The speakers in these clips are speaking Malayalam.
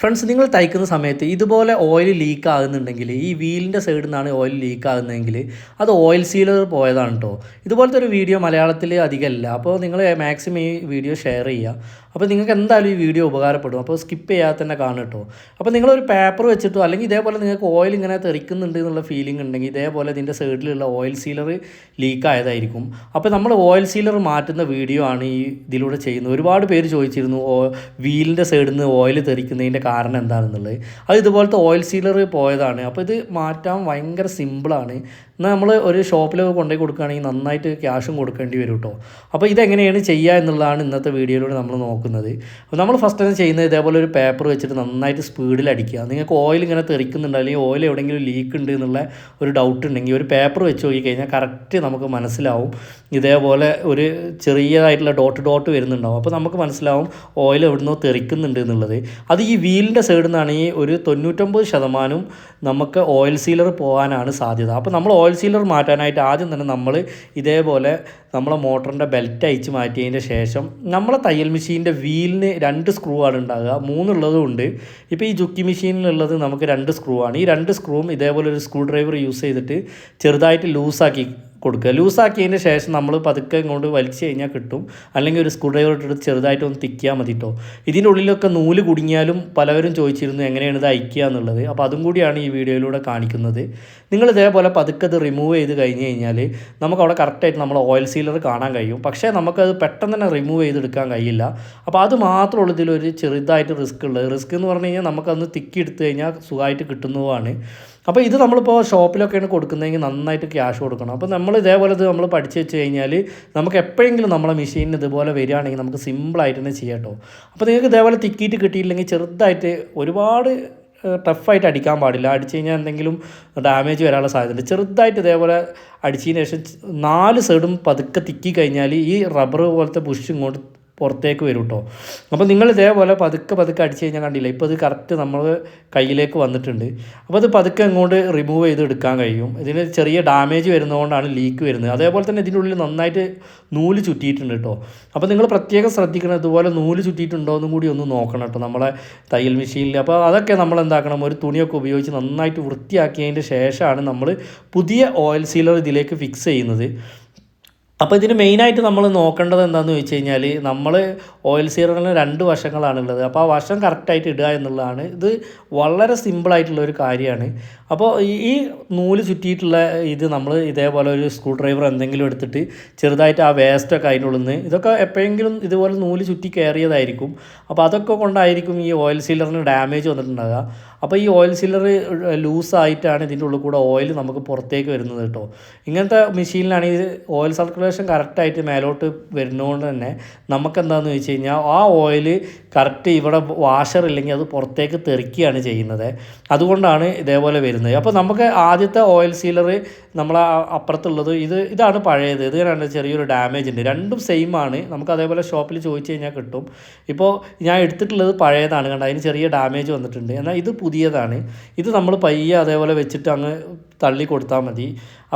ഫ്രണ്ട്സ് നിങ്ങൾ തയ്ക്കുന്ന സമയത്ത് ഇതുപോലെ ഓയിൽ ലീക്ക് ആകുന്നുണ്ടെങ്കിൽ ഈ വീലിന്റെ സൈഡിൽ നിന്നാണ് ഓയിൽ ലീക്ക് ആകുന്നതെങ്കിൽ അത് ഓയിൽ സീലർ പോയതാണ് കേട്ടോ ഇതുപോലത്തെ ഒരു വീഡിയോ മലയാളത്തിൽ അധികമല്ല. അപ്പോൾ നിങ്ങൾ മാക്സിമം ഈ വീഡിയോ ഷെയർ ചെയ്യുക. അപ്പോൾ നിങ്ങൾക്ക് എന്തായാലും ഈ വീഡിയോ ഉപകാരപ്പെടും. അപ്പോൾ സ്കിപ്പ് ചെയ്യാതെ തന്നെ കാണും കേട്ടോ അപ്പോൾ നിങ്ങളൊരു പേപ്പർ വെച്ചിട്ടോ അല്ലെങ്കിൽ ഇതേപോലെ നിങ്ങൾക്ക് ഓയിൽ ഇങ്ങനെ തെറിക്കുന്നുണ്ട് എന്നുള്ള ഫീലിംഗ് ഉണ്ടെങ്കിൽ ഇതേപോലെ ഇതിന്റെ സൈഡിലുള്ള ഓയിൽ സീലർ ലീക്ക് ആയതായിരിക്കും. അപ്പോൾ നമ്മൾ ഓയിൽ സീലർ മാറ്റുന്ന വീഡിയോ ആണ് ഈ ഇതിലൂടെ ചെയ്യുന്നത്. ഒരുപാട് പേര് ചോദിച്ചിരുന്നു വീലിന്റെ സൈഡിൽ നിന്ന് ഓയിൽ തെറിക്കുന്നതിന്റെ കാരണം എന്താണെന്നുള്ളത്. അത് ഇതുപോലത്തെ ഓയിൽ സീലർ പോയതാണ്. അപ്പോൾ ഇത് മാറ്റാൻ ഭയങ്കര സിമ്പിളാണ് എന്നാൽ നമ്മൾ ഒരു ഷോപ്പിലൊക്കെ കൊണ്ടുപോയി കൊടുക്കുകയാണെങ്കിൽ നന്നായിട്ട് ക്യാഷും കൊടുക്കേണ്ടി വരും കേട്ടോ. അപ്പോൾ ഇതെങ്ങനെയാണ് ചെയ്യുക എന്നുള്ളതാണ് ഇന്നത്തെ വീഡിയോയിലൂടെ നമ്മൾ നോക്കുന്നത്. അപ്പോൾ നമ്മൾ ഫസ്റ്റ് തന്നെ ചെയ്യുന്നത് ഇതേപോലെ ഒരു പേപ്പർ വെച്ചിട്ട് നന്നായിട്ട് സ്പീഡിൽ അടിക്കുക. നിങ്ങൾക്ക് ഓയിൽ ഇങ്ങനെ തെറിക്കുന്നുണ്ട് അല്ലെങ്കിൽ ഓയിൽ എവിടെയെങ്കിലും ലീക്ക് ഉണ്ട് എന്നുള്ള ഒരു ഡൗട്ട് ഉണ്ടെങ്കിൽ ഒരു പേപ്പർ വെച്ച് നോക്കി കഴിഞ്ഞാൽ കറക്റ്റ് നമുക്ക് മനസ്സിലാവും. ഇതേപോലെ ഒരു ചെറിയതായിട്ടുള്ള ഡോട്ട് ഡോട്ട് വരുന്നുണ്ടാവും. അപ്പോൾ നമുക്ക് മനസ്സിലാവും ഓയിൽ എവിടുന്നോ തെറിക്കുന്നുണ്ട് എന്നുള്ളത്. അത് ഈ വീലിന്റെ സൈഡിൽ നിന്നാണെങ്കിൽ ഒരു തൊണ്ണൂറ്റൊമ്പത് ശതമാനവും നമുക്ക് ഓയിൽ സീലർ പോകാനാണ് സാധ്യത. അപ്പോൾ നമ്മൾ ഓയിൽ സീലർ മാറ്റാനായിട്ട് ആദ്യം തന്നെ നമ്മൾ ഇതേപോലെ നമ്മളെ മോട്ടറിന്റെ ബെൽറ്റ് അയച്ച് മാറ്റിയതിന്റെ ശേഷം നമ്മളെ തയ്യൽ മെഷീന്റെ വീലിന് രണ്ട് സ്ക്രൂ ആണ് ഉണ്ടാകുക. മൂന്നുള്ളതും ഉണ്ട്. ഇപ്പോൾ ഈ ജുക്കി മെഷീനിലുള്ളത് നമുക്ക് രണ്ട് സ്ക്രൂ ആണ് ഈ രണ്ട് സ്ക്രൂവും ഇതേപോലെ ഒരു സ്ക്രൂ ഡ്രൈവർ യൂസ് ചെയ്തിട്ട് ചെറുതായിട്ട് ലൂസാക്കി കൊടുക്കുക. ലൂസാക്കിയതിന് ശേഷം നമ്മൾ പതുക്കെ ഇങ്ങോട്ട് വലിച്ചു കഴിഞ്ഞാൽ കിട്ടും. അല്ലെങ്കിൽ ഒരു സ്ക്രൂ ഡ്രൈവർ ഇട്ടിട്ട് ചെറുതായിട്ട് ഒന്ന് തിക്കിയാൽ മതി കേട്ടോ ഇതിന്റെ ഉള്ളിലൊക്കെ നൂൽ കുടുങ്ങിയാലും പലവരും ചോദിച്ചിരുന്നു എങ്ങനെയാണ് ഇത് അയക്കുക എന്നുള്ളത്. അപ്പോൾ അതും കൂടിയാണ് ഈ വീഡിയോയിലൂടെ കാണിക്കുന്നത്. നിങ്ങൾ ഇതേപോലെ പതുക്കെ ഇത് റിമൂവ് ചെയ്ത് കഴിഞ്ഞ് കഴിഞ്ഞാൽ നമുക്ക് അവിടെ കറക്റ്റായിട്ട് നമ്മൾ ഓയിൽ സീലർ കാണാൻ കഴിയും. പക്ഷേ നമുക്കത് പെട്ടെന്ന് തന്നെ റിമൂവ് ചെയ്തെടുക്കാൻ കഴിയില്ല. അപ്പോൾ അത് മാത്രമുള്ള ഇതിലൊരു ചെറുതായിട്ട് റിസ്ക് ഉള്ളത്. റിസ്ക് എന്ന് പറഞ്ഞു കഴിഞ്ഞാൽ നമുക്കന്ന് തിക്കി എടുത്തു കഴിഞ്ഞാൽ സുഖമായിട്ട് കിട്ടുന്നതുമാണ്. അപ്പോൾ ഇത് നമ്മളിപ്പോൾ ഷോപ്പിലൊക്കെയാണ് കൊടുക്കുന്നതെങ്കിൽ നന്നായിട്ട് ക്യാഷ് കൊടുക്കണം. അപ്പോൾ നമ്മൾ ഇതേപോലെ ഇത് നമ്മൾ പഠിച്ച് വെച്ച് കഴിഞ്ഞാൽ നമുക്ക് എപ്പോഴെങ്കിലും നമ്മളെ മെഷീനിൽ ഇതുപോലെ വരികയാണെങ്കിൽ നമുക്ക് സിമ്പിളായിട്ട് തന്നെ ചെയ്യാം കേട്ടോ അപ്പോൾ നിങ്ങൾക്ക് ഇതേപോലെ തിക്കിയിട്ട് കിട്ടിയില്ലെങ്കിൽ ചെറുതായിട്ട് ഒരുപാട് ടഫായിട്ട് അടിക്കാൻ പാടില്ല. അടിച്ചു കഴിഞ്ഞാൽ എന്തെങ്കിലും ഡാമേജ് വരാനുള്ള സാധ്യതയുണ്ട്. ചെറുതായിട്ട് ഇതേപോലെ അടിച്ചതിന് ശേഷം നാല് സൈഡും പതുക്കെ തിക്കി കഴിഞ്ഞാൽ ഈ റബ്ബർ പോലത്തെ ബുഷ് ഇങ്ങോട്ട് പുറത്തേക്ക് വരും കേട്ടോ അപ്പോൾ നിങ്ങൾ ഇതേപോലെ പതുക്കെ പതുക്കെ അടിച്ച് കഴിഞ്ഞാൽ കണ്ടില്ല ഇപ്പോൾ ഇത് കറക്റ്റ് നമ്മൾ കയ്യിലേക്ക് വന്നിട്ടുണ്ട്. അപ്പോൾ അത് പതുക്കെ അങ്ങോട്ട് റിമൂവ് ചെയ്ത് എടുക്കാൻ കഴിയും. ഇതിന് ചെറിയ ഡാമേജ് വരുന്നതുകൊണ്ടാണ് ലീക്ക് വരുന്നത്. അതേപോലെ തന്നെ ഇതിന്റെ ഉള്ളിൽ നന്നായിട്ട് നൂൽ ചുറ്റിയിട്ടുണ്ട് കേട്ടോ അപ്പോൾ നിങ്ങൾ പ്രത്യേകം ശ്രദ്ധിക്കണം ഇതുപോലെ നൂൽ ചുറ്റിയിട്ടുണ്ടോ എന്നും കൂടി ഒന്ന് നോക്കണം കേട്ടോ നമ്മളെ തയ്യൽ മെഷീനിൽ അപ്പോൾ അതൊക്കെ നമ്മൾ എന്താക്കണം ഒരു തുണിയൊക്കെ ഉപയോഗിച്ച് നന്നായിട്ട് വൃത്തിയാക്കിയതിന്റെ ശേഷമാണ് നമ്മൾ പുതിയ ഓയിൽ സീലർ ഇതിലേക്ക് ഫിക്സ് ചെയ്യുന്നത്. അപ്പോൾ ഇതിന് മെയിനായിട്ട് നമ്മൾ നോക്കേണ്ടത് എന്താണെന്ന് വെച്ച് കഴിഞ്ഞാൽ നമ്മൾ ഓയിൽ സീററിന് രണ്ട് വശങ്ങളാണുള്ളത്. അപ്പോൾ ആ വശം കറക്റ്റായിട്ട് ഇടുക എന്നുള്ളതാണ്. ഇത് വളരെ സിമ്പിളായിട്ടുള്ള ഒരു കാര്യമാണ്. അപ്പോൾ ഈ നൂൽ ചുറ്റിയിട്ടുള്ള ഇത് നമ്മൾ ഇതേപോലെ ഒരു സ്ക്രൂ ഡ്രൈവർ എന്തെങ്കിലും എടുത്തിട്ട് ചെറുതായിട്ട് ആ വേസ്റ്റൊക്കെ അതിനുള്ളിൽ നിന്ന് ഇതൊക്കെ എപ്പോഴെങ്കിലും ഇതുപോലെ നൂൽ ചുറ്റി കയറിയതായിരിക്കും അപ്പോൾ അതൊക്കെ കൊണ്ടായിരിക്കും ഈ ഓയിൽ സീലറിന് ഡാമേജ് വന്നിട്ടുണ്ടാകുക അപ്പോൾ ഈ ഓയിൽ സീലർ ലൂസായിട്ടാണ് ഇതിന്റെ ഉള്ളിൽ കൂടെ ഓയിൽ നമുക്ക് പുറത്തേക്ക് വരുന്നത് കേട്ടോ. ഇങ്ങനത്തെ മെഷീനിലാണ് ഈ ഓയിൽ സർക്കുലേഷൻ കറക്റ്റായിട്ട് മേലോട്ട് വരുന്നതുകൊണ്ട് തന്നെ നമുക്ക് എന്താണെന്ന് വെച്ച് കഴിഞ്ഞാൽ ആ ഓയിൽ കറക്റ്റ് ഇവിടെ വാഷർ ഇല്ലെങ്കിൽ അത് പുറത്തേക്ക് തെറിക്കുകയാണ് ചെയ്യുന്നത്. അതുകൊണ്ടാണ് ഇതേപോലെ വരുന്നത്. അപ്പോൾ നമുക്ക് ആദ്യത്തെ ഓയിൽ സീലർ നമ്മൾ അപ്പുറത്തുള്ളത് ഇത് ഇതാണ് പഴയത്. ഇത് രണ്ട് ചെറിയൊരു ഡാമേജ് ഉണ്ട്. രണ്ടും സെയിം ആണ്. നമുക്ക് അതേപോലെ ഷോപ്പിൽ ചോദിച്ചു കഴിഞ്ഞാൽ കിട്ടും. ഇപ്പോൾ ഞാൻ എടുത്തിട്ടുള്ളത് പഴയതാണ്. കണ്ട? അതിന് ചെറിയ ഡാമേജ് വന്നിട്ടുണ്ട്. എന്നാൽ ഇത് പുതിയതാണ്. ഇത് നമ്മൾ പയ്യെ അതേപോലെ വെച്ചിട്ട് അങ്ങ് തള്ളി കൊടുത്താൽ മതി.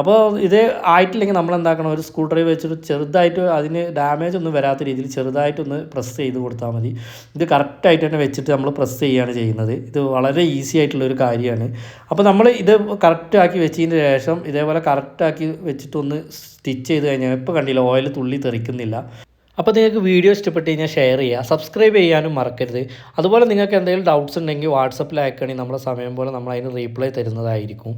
അപ്പോൾ ഇത് ആയിട്ടില്ലെങ്കിൽ നമ്മൾ എന്താക്കണം? ഒരു സ്ക്രൂ ഡ്രൈവ് വെച്ചിട്ട് ചെറുതായിട്ട് അതിന് ഡാമേജ് ഒന്നും വരാത്ത രീതിയിൽ ചെറുതായിട്ടൊന്ന് പ്രസ് ചെയ്ത് കൊടുത്താൽ മതി. ഇത് കറക്റ്റായിട്ട് തന്നെ വെച്ചിട്ട് നമ്മൾ പ്രസ് ചെയ്യുകയാണ് ചെയ്യുന്നത്. ഇത് വളരെ ഈസി ആയിട്ടുള്ളൊരു കാര്യമാണ്. അപ്പോൾ നമ്മൾ ഇത് കറക്റ്റാക്കി വെച്ചതിന് ശേഷം ഇതേപോലെ കറക്റ്റാക്കി വെച്ചിട്ടൊന്ന് സ്റ്റിച്ച് ചെയ്ത് കഴിഞ്ഞാൽ ഇപ്പോൾ കണ്ടില്ല ഓയിൽ തുള്ളി തെറിക്കുന്നില്ല. അപ്പോൾ നിങ്ങൾക്ക് വീഡിയോ ഇഷ്ടപ്പെട്ട് കഴിഞ്ഞാൽ ഷെയർ ചെയ്യുക. സബ്സ്ക്രൈബ് ചെയ്യാനും മറക്കരുത്. അതുപോലെ നിങ്ങൾക്ക് എന്തെങ്കിലും ഡൗട്ട്സ് ഉണ്ടെങ്കിൽ വാട്സപ്പിൽ അയക്കണമെങ്കിൽ നമ്മുടെ സമയം പോലെ നമ്മൾ അതിന് റീപ്ലൈ തരുന്നതായിരിക്കും.